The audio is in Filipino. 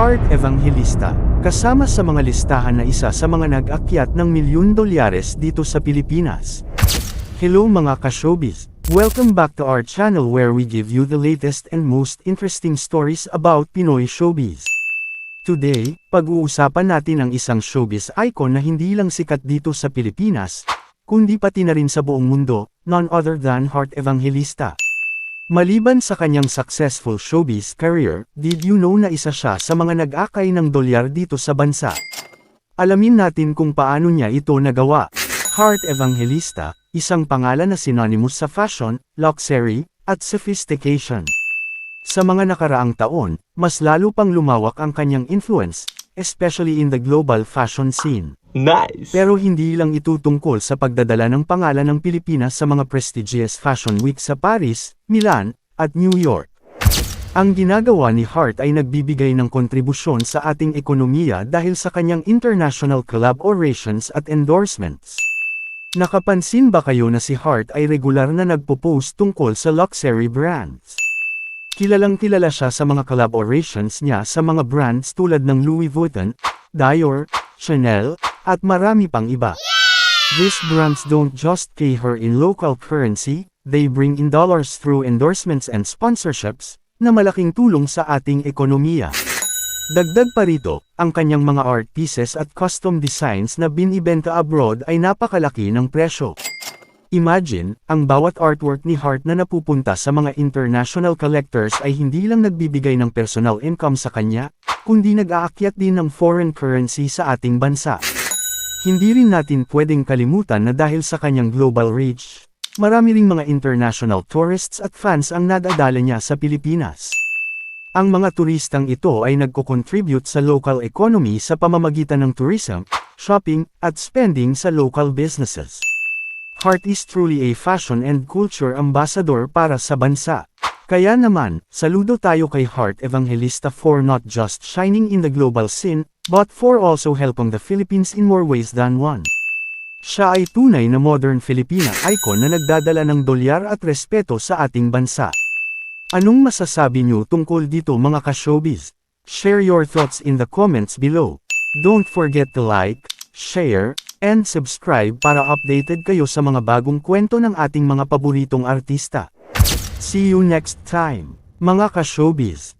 Heart Evangelista, kasama sa mga listahan na isa sa mga nag-akyat ng milyon dolyares dito sa Pilipinas. Hello mga ka-showbiz! Welcome back to our channel where we give you the latest and most interesting stories about Pinoy showbiz. Today, pag-uusapan natin ang isang showbiz icon na hindi lang sikat dito sa Pilipinas, kundi pati na rin sa buong mundo, none other than Heart Evangelista. Maliban sa kanyang successful showbiz career, did you know na isa siya sa mga nag-akay ng dolyar dito sa bansa? Alamin natin kung paano niya ito nagawa. Heart Evangelista, isang pangalan na synonymous sa fashion, luxury, at sophistication. Sa mga nakaraang taon, mas lalo pang lumawak ang kanyang influence, especially in the global fashion scene. Nice. Pero hindi lang ito tungkol sa pagdadala ng pangalan ng Pilipinas sa mga prestigious fashion week sa Paris, Milan, at New York. Ang ginagawa ni Hart ay nagbibigay ng kontribusyon sa ating ekonomiya dahil sa kanyang international collaborations at endorsements. Nakapansin ba kayo na si Hart ay regular na nagpo-post tungkol sa luxury brands? Kilalang kilala siya sa mga collaborations niya sa mga brands tulad ng Louis Vuitton, Dior, Chanel, at marami pang iba. These brands don't just pay her in local currency, they bring in dollars through endorsements and sponsorships, na malaking tulong sa ating ekonomiya. Dagdag pa rito, ang kanyang mga art pieces at custom designs na binibenta abroad ay napakalaki ng presyo. Imagine, ang bawat artwork ni Hart na napupunta sa mga international collectors ay hindi lang nagbibigay ng personal income sa kanya, kundi nag-aakyat din ng foreign currency sa ating bansa. Hindi rin natin pwedeng kalimutan na dahil sa kanyang global reach, marami ring mga international tourists at fans ang nadadala niya sa Pilipinas. Ang mga turistang ito ay nagko-contribute sa local economy sa pamamagitan ng tourism, shopping, at spending sa local businesses. Heart is truly a fashion and culture ambassador para sa bansa. Kaya naman, saludo tayo kay Heart Evangelista for not just shining in the global scene, but for also helping the Philippines in more ways than one. Siya ay tunay na modern Filipina icon na nagdadala ng dolyar at respeto sa ating bansa. Anong masasabi niyo tungkol dito mga ka-showbiz? Share your thoughts in the comments below. Don't forget to like, share, and subscribe para updated kayo sa mga bagong kwento ng ating mga paboritong artista. See you next time, mga ka-showbiz!